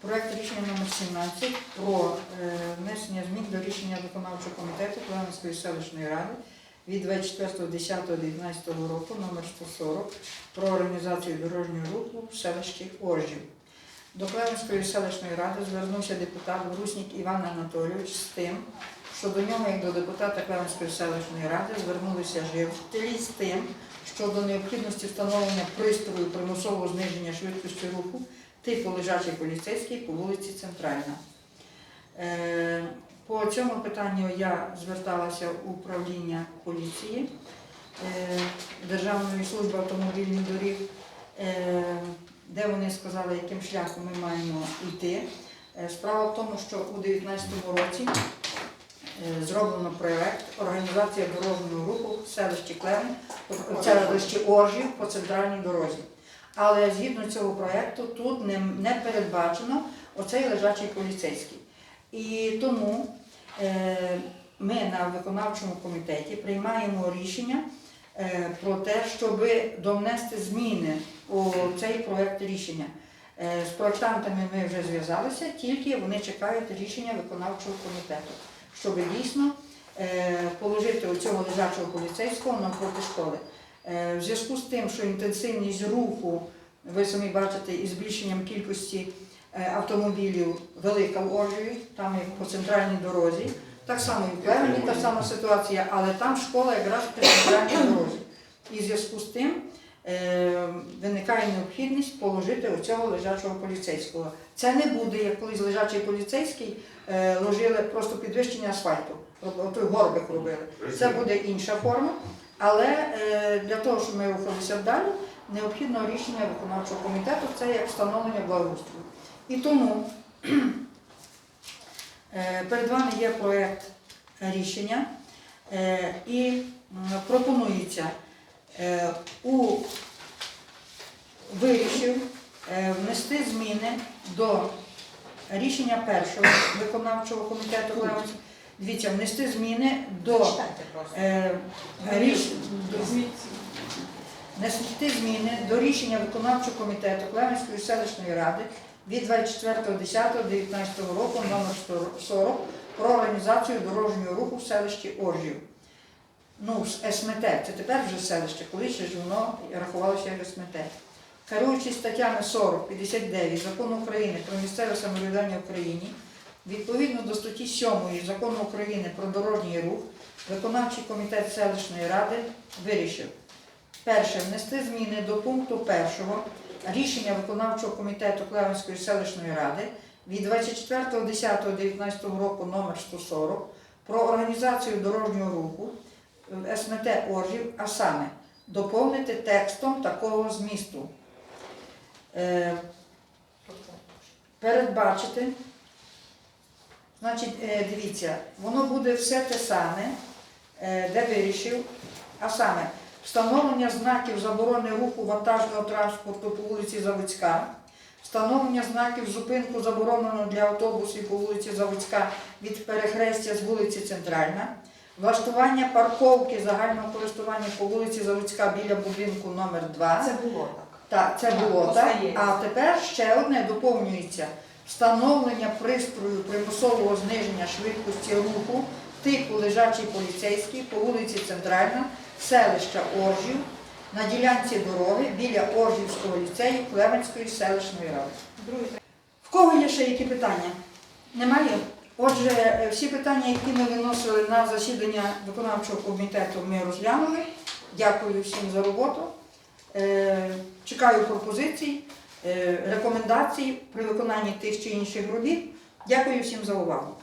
Проект рішення номер 17 про е, внесення змін до рішення виконавчого комітету Клевенської селищної ради від 24.10.19 року номер 140 про організацію дорожнього руху селищі Оржів. До Клевенської селищної ради звернувся депутат Груснік Іван Анатолійович з тим, що до нього, як до депутата Клевенської селищної ради, звернулися жителі з тим, щодо необхідності встановлення пристрою примусового зниження швидкості руху типу лежачий поліцейський по вулиці Центральна. Е, По цьому питанню я зверталася в управління поліції е, Державної служби автомобільних доріг, е, де вони сказали, яким шляхом ми маємо йти. Справа в тому, що у 2019 році зроблено проєкт організація дорожнього руху в селищі Клевень, в селищі Оржів по центральній дорозі. Але згідно цього проєкту тут не, не передбачено оцей лежачий поліцейський. І тому е, ми на виконавчому комітеті приймаємо рішення е, про те, щоб довнести зміни у цей проєкт рішення. Е, з проєктантами ми вже зв'язалися, тільки вони чекають рішення виконавчого комітету, щоб дійсно е, положити цього лежачого поліцейського навпроти школи. Е, В зв'язку з тим, що інтенсивність руху, ви самі бачите, із збільшенням кількості е, автомобілів велика в Оржеві, там як по центральній дорозі, так само і в Клевені та сама ситуація, але там школа якраз по центральній дорозі. І в зв'язку з тим е, виникає необхідність положити оцього лежачого поліцейського. Це не буде, як колись лежачий поліцейський ложили просто підвищення асфальту, той горбик робили. Це буде інша форма. Але е, для того, щоб ми рухалися далі, необхідно рішення виконавчого комітету, це як встановлення благоустрою. І тому е, перед вами є проєкт рішення е, і пропонується у вирішив внести зміни до рішення першого виконавчого комітету Клевенського. Дивіться, внести зміни до Читайте просто. е, ріш... внести зміни до рішення виконавчого комітету Клеменської селищної ради від 24.10.19 року номер 40 про організацію дорожнього руху в селищі Оржів. Ну, з СМТ, це тепер вже селище, колись ще ж воно рахувалося як СМТ. Керуючись статтями 40, 59 Закону України про місцеве самоврядування в Україні, відповідно до статті 7 Закону України про дорожній рух, виконавчий комітет селищної ради вирішив перше внести зміни до пункту першого рішення виконавчого комітету Клевенської селищної ради від 24.10.19 року номер 140 про організацію дорожнього руху СМТ Оржів, а саме доповнити текстом такого змісту. Е, передбачити. Значить, е, дивіться, воно буде все те саме, е, де вирішив, а саме встановлення знаків заборони руху вантажного транспорту по вулиці Заводська, встановлення знаків зупинку заборонено для автобусів по вулиці Заводська від перехрестя з вулиці Центральна, влаштування парковки загального користування по вулиці Заводська біля будинку номер 2 Це було так. так, це було так. А тепер ще одне доповнюється встановлення пристрою примусового зниження швидкості руху типу лежачий поліцейський по вулиці Центральна, селища Оржів на ділянці дороги біля Оржівського ліцею Клеменської селищної ради. В кого є ще які питання? Немає? Отже, всі питання, які ми виносили на засідання виконавчого комітету, ми розглянули. Дякую всім за роботу. Е, Чекаю пропозицій, рекомендацій при виконанні тих чи інших робіт. Дякую всім за увагу.